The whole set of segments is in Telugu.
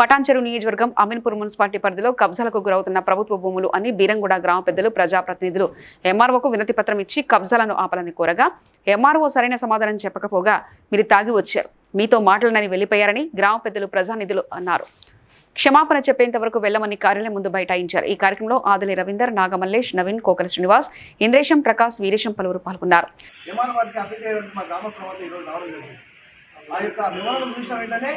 పటాన్చెరు నియోజకవర్గం అమీన్పూర్ మున్సిపాలిటీ పరిధిలో కబ్జాలకు గురవుతున్న ప్రభుత్వ భూములు అని బీరంగూడ గ్రామ పెద్దలు ప్రజాప్రతినిధులు ఎంఆర్ఓకు వినతి పత్రం ఇచ్చి కబ్జాలను ఆపాలని కోరగా ఎంఆర్ఓ సరైన సమాధానం చెప్పకపోగా మీరు తాగి వచ్చారు. మీతో మాటలనని వెళ్ళిపోయారని గ్రామ పెద్దలు ప్రజానిధులు అన్నారు. క్షమాపణ చెప్పేంత వరకు వెళ్ళమని కార్యాలయం ముందు బైఠాయించారు. ఈ కార్యక్రమంలో ఆదిలి రవీందర్ నాగమల్లేష్ నవీన్ కోకల శ్రీనివాస్ ఇంద్రేశం ప్రకాష్ వీరేశం పలువురు పాల్గొన్నారు. ఆ యొక్క నివారణ చూసిన వెంటనే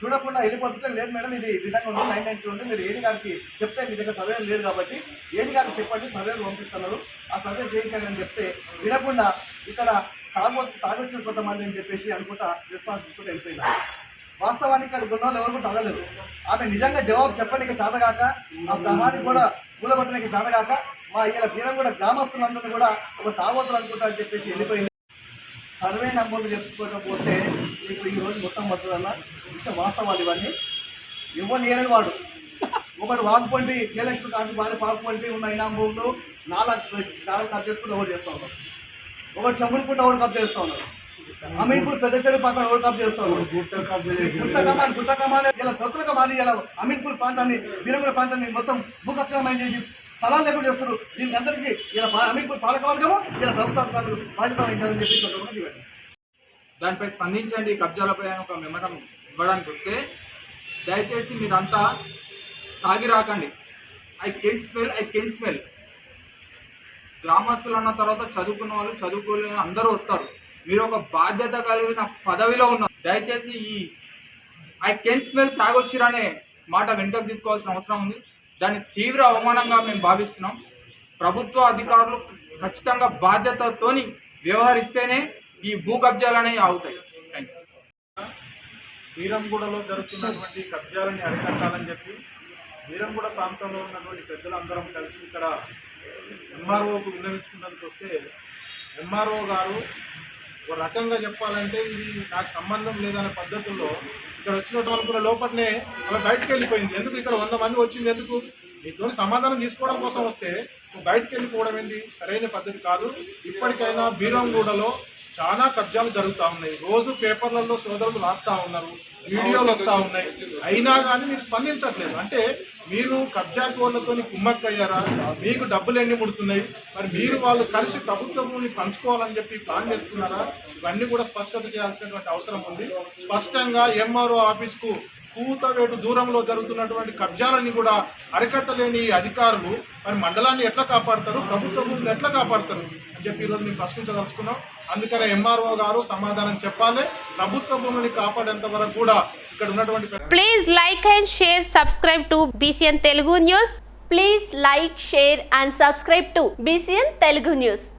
చూడకుండా వెళ్ళిపోతుంటే లేదు మేడం ఇది విధంగా ఉంది నైన్ నైన్టీ ఉంది. మీరు ఏడి గారికి చెప్తే మీ దగ్గర సర్వే లేదు కాబట్టి ఏడి గారికి చెప్పండి సర్వేలు పంపిస్తున్నారు. ఆ సర్వే చేయించండి అని చెప్తే వినకుండా ఇక్కడ తాగొచ్చు తాగొచ్చిన కొంతమంది అని చెప్పేసి అనుకుంటా రెస్పాన్స్ తీసుకుంటూ వెళ్ళిపోయినారు వాస్తవానికి ఇక్కడ గుణాలు ఎవరు కూడా తగలేదు. ఆమె నిజంగా జవాబు చెప్పడానికి చేతగాక ఆ ప్రహారీ కూడా కూలగొట్టడానికి చేతగాక మా ఇలా బీరం కూడా గ్రామస్తులందరూ కూడా ఒక తాగొద్దులు అనుకుంటా అని చెప్పేసి వెళ్ళిపోయింది. సర్వే నంబర్లు చెప్పుకోకపోతే మీకు ఈ రోజు మొత్తం పడుతుందన్న? విషయం వాస్తవాలు ఇవన్నీ. ఎవరు లేని వాడు. ఒకడు వాకుపండి జయలక్ష్మి కాంతి బాగా పాకుపండి ఉన్న భూములు నాలుగు నాలుగు కప్ చేసుకుని ఒకటి చేస్తా ఉన్నారు? ఒకటి చెంబులకుంట ఒకటి కప్ చేస్తా ఉన్నారు? అమీన్పూర్ పెద్ద చెరువు పక్కన ఒకటి కప్ చేస్తా ఉన్నారు? గుట్టకమాని గుట్టకమాని ఇలా మాది ఇలా అమీన్పూర్ ప్రాంతాన్ని వీరపూర్ ప్రాంతాన్ని మొత్తం భూకబ్జామయం చేసి స్థలాలు లేకుండా చెప్తారు దీనికి అందరికీ ఇలా పా- అమీన్పూర్ పాలకవర్గము ఇలా ప్రభుత్వాలు అధికారులు బాధ్యత వహించాలని చెప్పి దానిపై స్పందించండి. కబ్జాలపై అని ఒక మెమరం ఇవ్వడానికి వస్తే దయచేసి మీరంతా తాగి రాకండి. I can smell I can smell. గ్రామస్తులు అన్న తర్వాత చదువుకున్న వాళ్ళు చదువుకోలేని అందరూ వస్తారు. మీరు ఒక బాధ్యత కలిగిన పదవిలో ఉన్నారు. దయచేసి ఈ ఐ కెన్ స్మెల్ తాగొచ్చిరనే మాట వెంటకు తీసుకోవాల్సిన అవసరం ఉంది. దాన్ని తీవ్ర అవమానంగా మేము భావిస్తున్నాం. ప్రభుత్వ అధికారులు ఖచ్చితంగా బాధ్యతతోని వ్యవహరిస్తేనే ఈ భూ కబ్జాలు అనేవి ఆగుతాయి థ్యాంక్ వీరంగూడలో జరుగుతున్నటువంటి కబ్జాలని అరికట్టాలని చెప్పి వీరంగూడ ప్రాంతంలో ఉన్నటువంటి పెద్దలందరం కలిసి ఇక్కడ ఎంఆర్ఓకు విన్నవించుకున్నందుకు వస్తే ఎంఆర్ఓ గారు ఒక రకంగా చెప్పాలంటే ఇది నాకు సంబంధం లేదనే పద్ధతుల్లో ఇక్కడ వచ్చిన కూడా లోపలనే అలా బయటకు వెళ్ళిపోయింది. ఎందుకు ఇక్కడ వంద మంది వచ్చింది ఎందుకు? మీతో సమాధానం తీసుకోవడం కోసం వస్తే బయటకు వెళ్ళిపోవడం ఏంటి సరైన పద్ధతి కాదు. ఇప్పటికైనా బీరంగూడలో చాలా కబ్జాలు జరుగుతూ ఉన్నాయి. రోజు పేపర్లలో సోదరులు రాస్తా ఉన్నారు వీడియోలు వస్తూ ఉన్నాయి. అయినా కానీ మీరు స్పందించట్లేదు. అంటే మీరు కబ్జా కోళ్ళతో కుమ్మక్కయ్యారా? మీకు డబ్బులు ఎన్ని ముడుతున్నాయి? మరి మీరు వాళ్ళు కలిసి ప్రభుత్వ పంచుకోవాలని చెప్పి ప్లాన్ చేసుకున్నారా ఇవన్నీ కూడా స్పష్టత చేయాల్సినటువంటి అవసరం ఉంది. స్పష్టంగా ఎంఆర్ఓ ఆఫీస్కు కూతవేటు దూరంలో జరుగుతున్నటువంటి కబ్జాలన్నీ కూడా అరికట్టలేని అధికారులు మరి మండలాన్ని ఎట్లా కాపాడతారు? ప్రభుత్వ భూములు ఎట్లా కాపాడతారు? అని చెప్పి ఈరోజు మేము ప్రశ్నించదలుచుకున్నాం. అందుకనే ఎంఆర్ఓ గారు సమాధానం చెప్పాలి. ప్రభుత్వ భూములని కాపాడేంత వరకు కూడా ఇక్కడ ఉన్నటువంటి please like and share subscribe to BCN Telugu news please like share and subscribe to BCN Telugu news